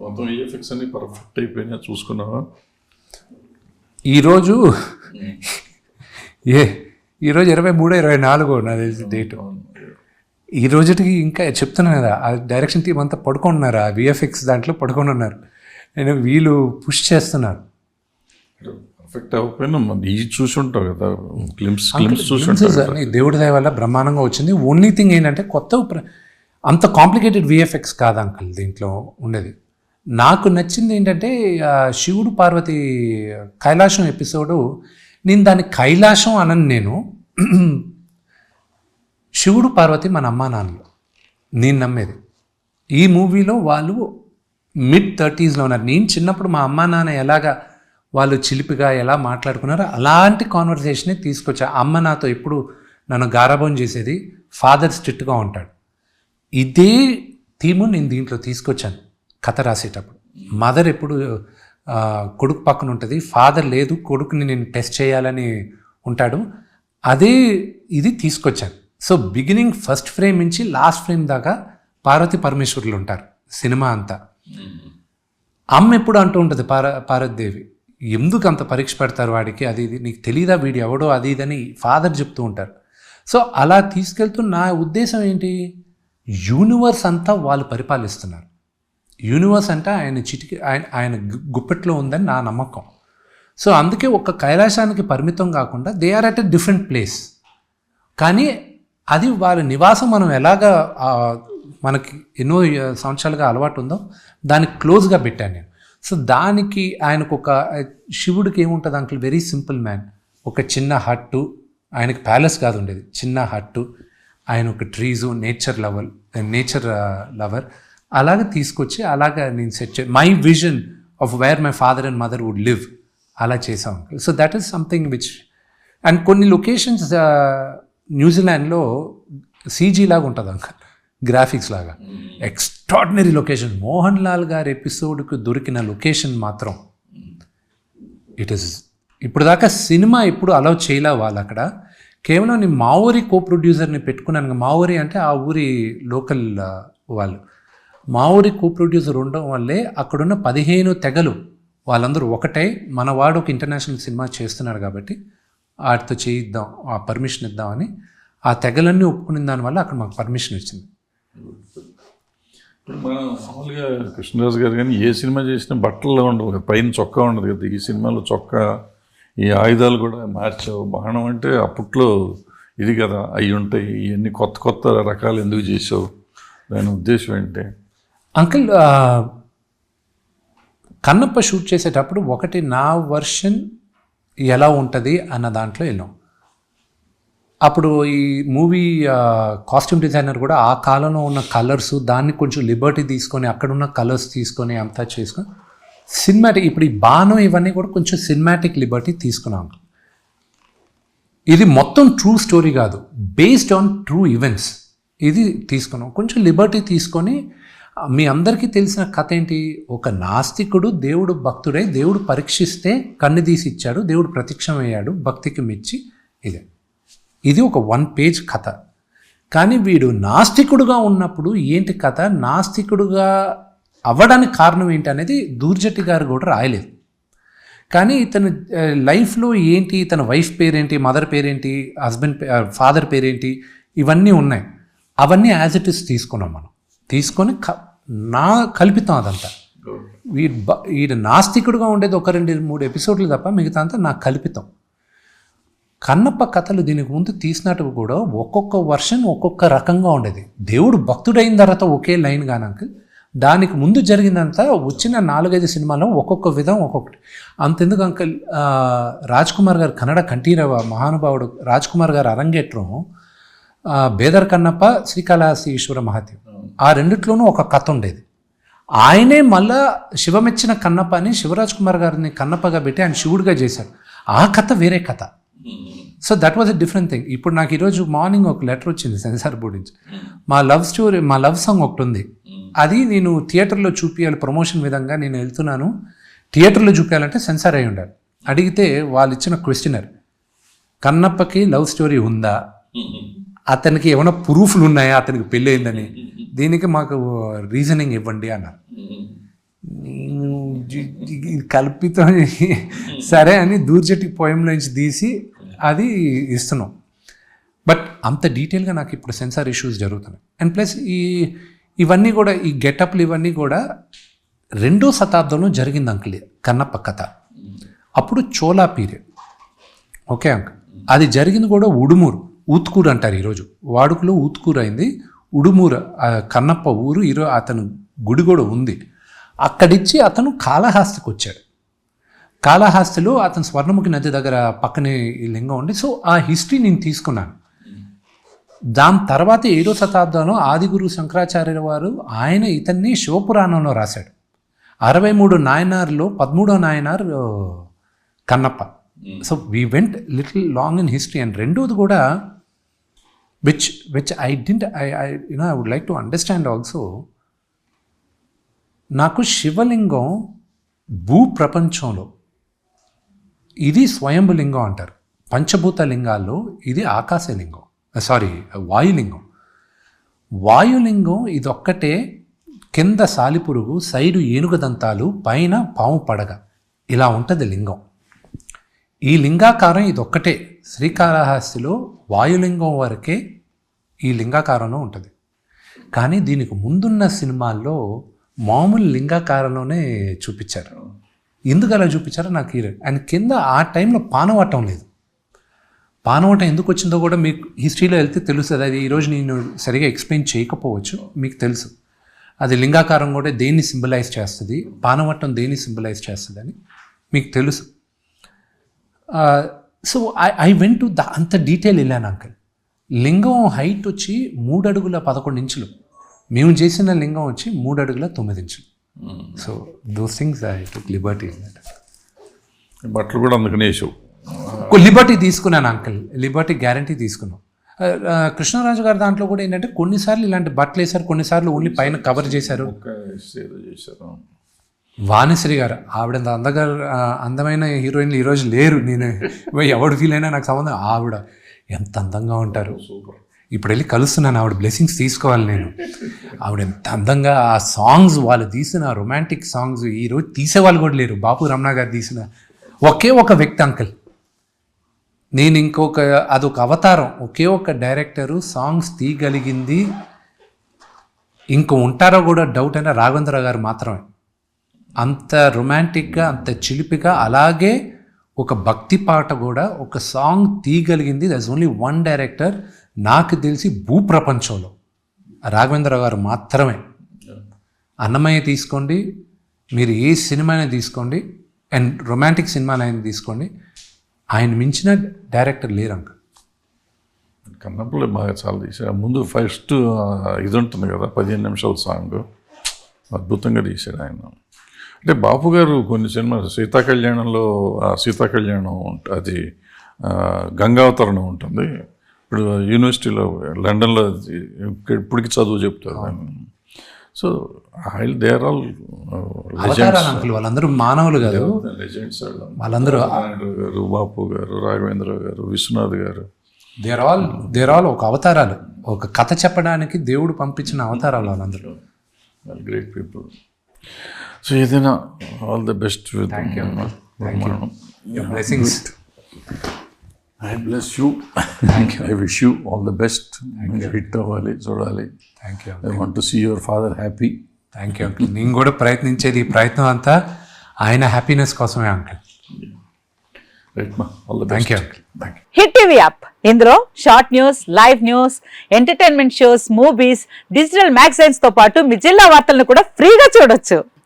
మొత్తం ఈఎఫెక్ట్స్ అన్ని పర్ఫెక్ట్ అయిపోయినా చూసుకున్నావా ఈరోజు ఏ ఈరోజు ఇరవై మూడు ఇరవై నాలుగు తెలిసి డేట్ ఈ రోజుకి ఇంకా చెప్తున్నాను కదా ఆ డైరెక్షన్ టీం అంతా పడుకుంటున్నారు? ఆ విఎఫ్ఎక్స్ దాంట్లో పడుకొని ఉన్నారు నేను వీళ్ళు పుష్ చేస్తున్నారు. పర్ఫెక్ట్ అవ్వకపోయినా ఈ చూసి ఉంటావు కదా క్లిమ్స్ క్లిమ్స్ చూసి దేవుడి దయ వల్ల బ్రహ్మాండంగా వచ్చింది. ఓన్లీ థింగ్ ఏంటంటే కొత్త అంత కాంప్లికేటెడ్ విఎఫ్ఎక్స్ కాదు అంకుల్ దీంట్లో ఉండేది. నాకు నచ్చింది ఏంటంటే శివుడు పార్వతి కైలాసం ఎపిసోడు. నేను దాన్ని కైలాసం అనను నేను. శివుడు పార్వతి మన అమ్మా నాన్నలు. నేను నమ్మేది. ఈ మూవీలో వాళ్ళు మిడ్ థర్టీస్లో ఉన్నారు. నేను చిన్నప్పుడు మా అమ్మా నాన్న ఎలాగా వాళ్ళు చిలిపిగా ఎలా మాట్లాడుకున్నారో అలాంటి కాన్వర్సేషనే తీసుకొచ్చా. అమ్మ నాతో ఎప్పుడు నన్ను గారాభం చేసేది. ఫాదర్ స్ట్రిక్ట్గా ఉంటాడు. ఇదే థీము నేను దీంట్లో తీసుకొచ్చాను. కథ రాసేటప్పుడు. మదర్ ఎప్పుడు కొడుకు పక్కన ఉంటుంది. ఫాదర్ లేదు కొడుకుని నేను టెస్ట్ చేయాలని ఉంటాడు. అదే ఇది తీసుకొచ్చాను సో బిగినింగ్ ఫస్ట్ ఫ్రేమ్ నుంచి లాస్ట్ ఫ్రేమ్ దాకా పార్వతి పరమేశ్వరులు ఉంటారు సినిమా అంతా. అమ్మ ఎప్పుడు అంటూ ఉంటుంది పార పార్వతీదేవి ఎందుకు అంత పరీక్ష పెడతారు వాడికి? అది ఇది నీకు తెలియదా వీడు ఎవడో అది ఇదని ఫాదర్ చెప్తూ ఉంటారు. సో అలా తీసుకెళ్తూ నా ఉద్దేశం ఏంటి? యూనివర్స్ అంతా వాళ్ళు పరిపాలిస్తున్నారు. యూనివర్స్ అంటే ఆయన చిటికి ఆయన ఆయన గుప్పెట్లో ఉందని నా నమ్మకం. సో అందుకే ఒక్క కైలాసానికి పరిమితం కాకుండా they are at a different place కానీ అది వాళ్ళ నివాసం మనం ఎలాగా మనకి ఎన్నో సంవత్సరాలుగా అలవాటు ఉందో దానికి క్లోజ్గా పెట్టాను నేను. సో దానికి ఆయనకు ఒక శివుడికి ఏముంటుంది అంకుల్ వెరీ సింపుల్ మ్యాన్ ఒక చిన్న హట్టు. ఆయనకి ప్యాలెస్ కాదు ఉండేది. చిన్న హట్టు. ఆయన ఒక trees nature lover nature lover అలాగ తీసుకొచ్చి అలాగ నేను సెట్ చే my vision of where my father and mother would live అలా చేసాం uncle so that is something which and కొన్ని లొకేషన్స్ న్యూజిలాండ్లో సీజీ లాగా ఉంటుంది అంకల్ గ్రాఫిక్స్ లాగా. ఎక్స్ట్రాడినరీ లొకేషన్ మోహన్ లాల్ గారి ఎపిసోడ్కి దొరికిన లొకేషన్ మాత్రం ఇట్ ఇస్ ఇప్పుడు దాకా సినిమా ఎప్పుడు అలౌ చేయలే వాళ్ళు అక్కడ. కేవలం నేను మా ఊరి కో ప్రొడ్యూసర్ని పెట్టుకున్నాను. మా ఊరి అంటే ఆ ఊరి లోకల్ వాళ్ళు. మా ఊరి కో ప్రొడ్యూసర్ ఉండడం వల్లే అక్కడున్న పదిహేను తెగలు వాళ్ళందరూ ఒకటై. మన వాడు ఒక ఇంటర్నేషనల్ సినిమా చేస్తున్నాడు కాబట్టి వాటితో చేయిద్దాం ఆ పర్మిషన్ ఇద్దామని. ఆ తెగలన్నీ ఒప్పుకున్న దానివల్ల అక్కడ మాకు పర్మిషన్ వచ్చింది. మనం మామూలుగా కృష్ణరాజు గారు కానీ ఏ సినిమా చేసినా బట్టల్లో ఉండవు కదా పైన చొక్కా ఉండదు కదా. ఈ సినిమాలో చొక్కా ఈ ఆయుధాలు కూడా మార్చావు. బాణం అంటే అప్పట్లో ఇది కదా అవి ఉంటాయి ఇవన్నీ కొత్త కొత్త రకాలు ఎందుకు చేసావు? దాని ఉద్దేశం ఏంటి? అంకుల్ కన్నప్ప షూట్ చేసేటప్పుడు ఒకటి నా వర్షన్ ఎలా ఉంటుంది అన్న దాంట్లో వెళ్ళాం. అప్పుడు ఈ మూవీ కాస్ట్యూమ్ డిజైనర్ కూడా ఆ కాలంలో ఉన్న కలర్స్ దాన్ని కొంచెం లిబర్టీ తీసుకొని అక్కడున్న కలర్స్ తీసుకొని అంతా చేసుకొని సినిమాటిక్ ఇప్పుడు ఈ బాణం ఇవన్నీ కూడా కొంచెం సినిమాటిక్ లిబర్టీ తీసుకున్నాం ఇది మొత్తం ట్రూ స్టోరీ కాదు బేస్డ్ ఆన్ ట్రూ ఈవెంట్స్ ఇది తీసుకున్నాం. కొంచెం లిబర్టీ తీసుకొని మీ అందరికీ తెలిసిన కథ ఏంటి? ఒక నాస్తికుడు దేవుడు భక్తుడై దేవుడు పరీక్షిస్తే కన్ను తీసి ఇచ్చాడు దేవుడు ప్రత్యక్షమయ్యాడు భక్తికి మెచ్చి ఇదే. ఇది ఒక వన్ పేజ్ కథ. కానీ వీడు నాస్తికుడుగా ఉన్నప్పుడు ఏంటి కథ? నాస్తికుడుగా అవ్వడానికి కారణం ఏంటి అనేది దూర్జటి గారు కూడా రాయలేదు. కానీ ఇతను లైఫ్లో ఏంటి? తన వైఫ్ పేరేంటి? మదర్ పేరేంటి? హస్బెండ్ ఫాదర్ పేరేంటి? ఇవన్నీ ఉన్నాయి. అవన్నీ యాజ్ ఇట్ ఇస్ తీసుకున్నాం మనం. తీసుకొని క నా కల్పితం అదంతా. వీడు వీడు నాస్తికుడుగా ఉండేది ఒక రెండు మూడు ఎపిసోడ్లు తప్ప మిగతా అంతా నా కల్పితం. కన్నప్ప కథలు దీనికి ముందు తీసినట్టు కూడా ఒక్కొక్క వర్షన్ ఒక్కొక్క రకంగా ఉండేది. దేవుడు భక్తుడైన తర్వాత ఒకే లైన్ కానీ అంకుల్ దానికి ముందు జరిగిందంతా వచ్చిన నాలుగైదు సినిమాలో ఒక్కొక్క విధం ఒక్కొక్కటి. అంతెందుకు అంకుల్ రాజ్ కుమార్ గారు కన్నడ కంఠీరవ మహానుభావుడు రాజ్ కుమార్ గారు అరంగేట్రం బేదర్ కన్నప్ప శ్రీకాళహస్తి ఈశ్వర మహాదేవ్ ఆ రెండిట్లోనూ ఒక కథ ఉండేది. ఆయనే మళ్ళా శివమెచ్చిన కన్నప్ప అని శివరాజ్ కుమార్ గారిని కన్నప్పగా పెట్టి ఆయన శివుడిగా చేశారు ఆ కథ వేరే కథ. So that was a different thing ఇప్పుడు నాకు ఈరోజు మార్నింగ్ ఒక లెటర్ వచ్చింది సెన్సార్ బోర్డ్ నుంచి. మా లవ్ స్టోరీ మా లవ్ సాంగ్ ఒకటి ఉంది. అది నేను థియేటర్లో చూపించాలి ప్రమోషన్ విధంగా నేను వెళ్తున్నాను. థియేటర్లో చూపించాలంటే సెన్సార్ అయి ఉండాలి. అడిగితే వాళ్ళు ఇచ్చిన క్వశ్చనర్ కన్నప్పకి లవ్ స్టోరీ ఉందా? అతనికి ఏమైనా ప్రూఫ్లు ఉన్నాయా? అతనికి పెళ్ళయిందని. దీనికి మాకు రీజనింగ్ ఇవ్వండి అన్నారు. నేను కల్పితం సరే అని దూర్జటి పోయంలోంచి తీసి అది ఇస్తున్నాం. బట్ అంత డీటెయిల్గా నాకు ఇప్పుడు సెన్సార్ ఇష్యూస్ జరుగుతున్నాయి. అండ్ ప్లస్ ఈ ఇవన్నీ కూడా ఈ గెటప్లు ఇవన్నీ కూడా రెండో శతాబ్దంలో జరిగింది అంకుల్ కన్నప్ప కథ. అప్పుడు చోలా పీరియడ్. Okay uncle? అది జరిగింది కూడా ఉడుమూరు. ఊత్కూరు అంటారు ఈరోజు. వాడుకలో ఊత్కూరు అయింది. ఉడుమూరు కన్నప్ప ఊరు ఈరోజు అతను గుడి కూడా ఉంది. అక్కడిచ్చి అతను కాళహస్తికి వచ్చాడు. కాళహస్తిలో అతను స్వర్ణముఖి నది దగ్గర పక్కనే లింగం ఉంది. సో ఆ హిస్టరీ నేను తీసుకున్నాను. దాని తర్వాత ఏడో శతాబ్దంలో ఆదిగురు శంకరాచార్య వారు ఆయన ఇతన్ని శివపురాణంలో రాశాడు. అరవై మూడు నాయనార్లో పదమూడో Nayanar Kannappa. So we went little long in history and రెండోది కూడా which which I didn't I I you know I would like to understand also నాకు శివలింగం భూ ప్రపంచంలో ఇది స్వయంభు లింగం అంటారు. పంచభూత లింగాల్లో ఇది ఆకాశలింగం. Uh, సారీ uh, వాయులింగం. వాయులింగం ఇదొక్కటే కింద సాలిపురుగు సైడు ఏనుగు దంతాలు పైన పాము పడగ. ఇలా ఉంటుంది లింగం. ఈ లింగాకారం ఇదొక్కటే. శ్రీకాళహస్తిలో వాయులింగం వరకే ఈ లింగాకారంలో ఉంటుంది. కానీ దీనికి ముందున్న సినిమాల్లో మామూలు లింగాకారంలోనే చూపించారు. ఎందుకు అలా చూపించారో నాకు ఈ అండ్ కింద ఆ టైంలో పానవటం లేదు. పానవటం ఎందుకు వచ్చిందో కూడా మీకు హిస్టరీలో వెళ్తే తెలుస్తుంది అది ఈరోజు నేను సరిగా ఎక్స్ప్లెయిన్ చేయకపోవచ్చు. మీకు తెలుసు. అది లింగాకారం కూడా దేన్ని సింబలైజ్ చేస్తుంది? పానవట్టం దేన్ని సింబలైజ్ చేస్తుంది అని మీకు తెలుసు. So I I went to the అంత డీటెయిల్ వెళ్ళాను అంకల్ లింగం హైట్ వచ్చి మూడు అడుగుల పదకొండు ఇంచులు. మేము చేసిన లింగం వచ్చి మూడు అడుగుల తొమ్మిది ఇంచులు. So those things I took liberty బట్టలు కూడా అందుకనే లిబర్టీ తీసుకున్నాను అంకల్ లిబర్టీ గ్యారంటీ తీసుకున్నాం. కృష్ణరాజు గారి దాంట్లో కూడా ఏంటంటే కొన్నిసార్లు ఇలాంటి బట్టలు వేశారు కొన్నిసార్లు ఓన్లీ పైన కవర్ చేశారు. వాణిశ్రీ గారు ఆవిడ అంత అందగా ఆ, అందమైన హీరోయిన్లు ఈరోజు లేరు. నేను ఎవడు ఫీల్ అయినా నాకు సంబంధం ఆవిడ ఎంత అందంగా ఉంటారు. ఇప్పుడు వెళ్ళి కలుస్తున్నాను. ఆవిడ బ్లెస్సింగ్స్ తీసుకోవాలి నేను. ఆవిడ ఎంత అందంగా ఆ సాంగ్స్ వాళ్ళు తీసిన రొమాంటిక్ సాంగ్స్ ఈరోజు తీసేవాళ్ళు కూడా లేరు. బాపు రమణ గారు తీసిన ఒకే ఒక వ్యక్తి అంకల్ నేను ఇంకొక అదొక అవతారం. ఒకే ఒక డైరెక్టరు సాంగ్స్ తీయగలిగింది. ఇంకో ఉంటారో కూడా డౌట్ అయినా రాఘవేంద్ర గారు మాత్రమే. అంత రొమాంటిక్గా అంత చిలిపిగా అలాగే ఒక భక్తి పాట కూడా ఒక సాంగ్ తీయగలిగింది. దస్ ఓన్లీ వన్ డైరెక్టర్ నాకు తెలిసి భూప్రపంచంలో. రాఘవేంద్ర గారు మాత్రమే. అన్నమయ్య తీసుకోండి. మీరు ఏ సినిమాని తీసుకోండి. అండ్ రొమాంటిక్ సినిమానైనా తీసుకోండి. ఆయన మించిన డైరెక్టర్ లేరు అంక కన్నప్పలే బాగా చాలా తీశాడు ముందు ఫస్ట్ ఇది ఉంటుంది కదా పదిహేను నిమిషాల సాంగ్. అద్భుతంగా తీశాడు ఆయన. అంటే బాపు గారు కొన్ని సినిమా సీతా కళ్యాణంలో ఆ సీతా కళ్యాణం అది గంగావతరణం ఉంటుంది. ఇప్పుడు యూనివర్సిటీలో లండన్లో ఇప్పటికి చదువు చెప్తారు సో ఆయిల్ దే ఆర్ ఆల్ అంకుల్ వాళ్ళందరూ మానవులు కాదు. లెజెండ్స్ వాళ్ళందరూ గారు బాపు గారు రాఘవేంద్ర గారు విశ్వనాథ్ గారు. దేర్ ఆల్ దేర్ ఆల్ ఒక అవతారాలు. ఒక కథ చెప్పడానికి దేవుడు పంపించిన అవతారాలు వాళ్ళందరూ. గ్రేట్ పీపుల్ సో ఏదైనా all the best with blessings I bless you I wish you all the best hit అవ్వాలి చూడాలి thank you I want to see your father happy thank you uncle నేను కూడా ప్రయత్నించేది ఈ ప్రయత్నం అంతా ఆయన హ్యాపీనెస్ కోసమే uncle thank you thank you Hit TV app ఇందులో short news live news entertainment shows movies digital మ్యాగజైన్స్తో పాటు మీ జిల్లా వార్తలను కూడా ఫ్రీగా చూడొచ్చు.